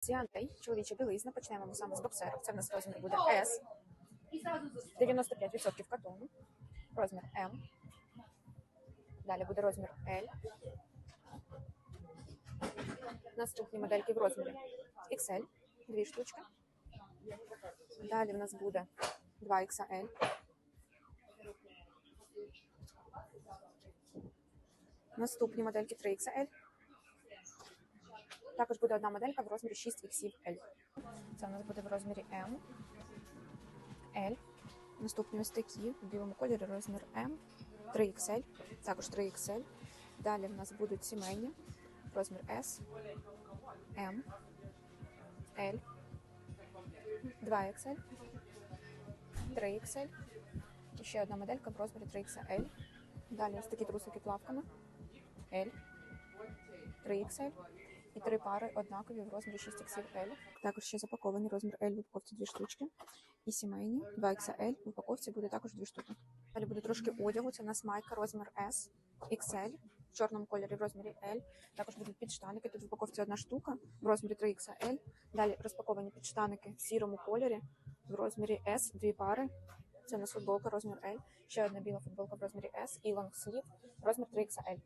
Ціантей, чоловіча білизна. Почнемо саме з боксерок. Це в нас розмір буде S. 95% катону. Розмір М. Далі буде розмір L. Наступні модельки в розмірі XL. Дві штучки. Далі в нас буде 2XL. Наступні модельки 3XL. Також буде одна моделька в розмірі 6XL. Це у нас буде в розмірі M, L. Наступні ось в білому кольорі розмір M, 3XL, також 3XL. Далі в нас будуть сімейні, розмір S, M, L, 2XL, 3XL. І ще одна моделька в розмірі 3XL. Далі ось такі трусики плавками. L, 3XL і три пари однакові в розмірі 6XL. Також ще запакований розмір L в упаковці дві штучки. І сімейні 2XL в упаковці буде також дві штуки. Далі буде трошки одягу. Це у нас майка розмір S, XL в чорному кольорі в розмірі L. Також будуть підштаники. Тут в упаковці одна штука в розмірі 3XL. Далі розпаковані підштаники в сірому кольорі в розмірі S, дві пари. Це у нас футболка розмір L. Ще одна біла футболка в розмірі S і лонгслів розмір 3XL.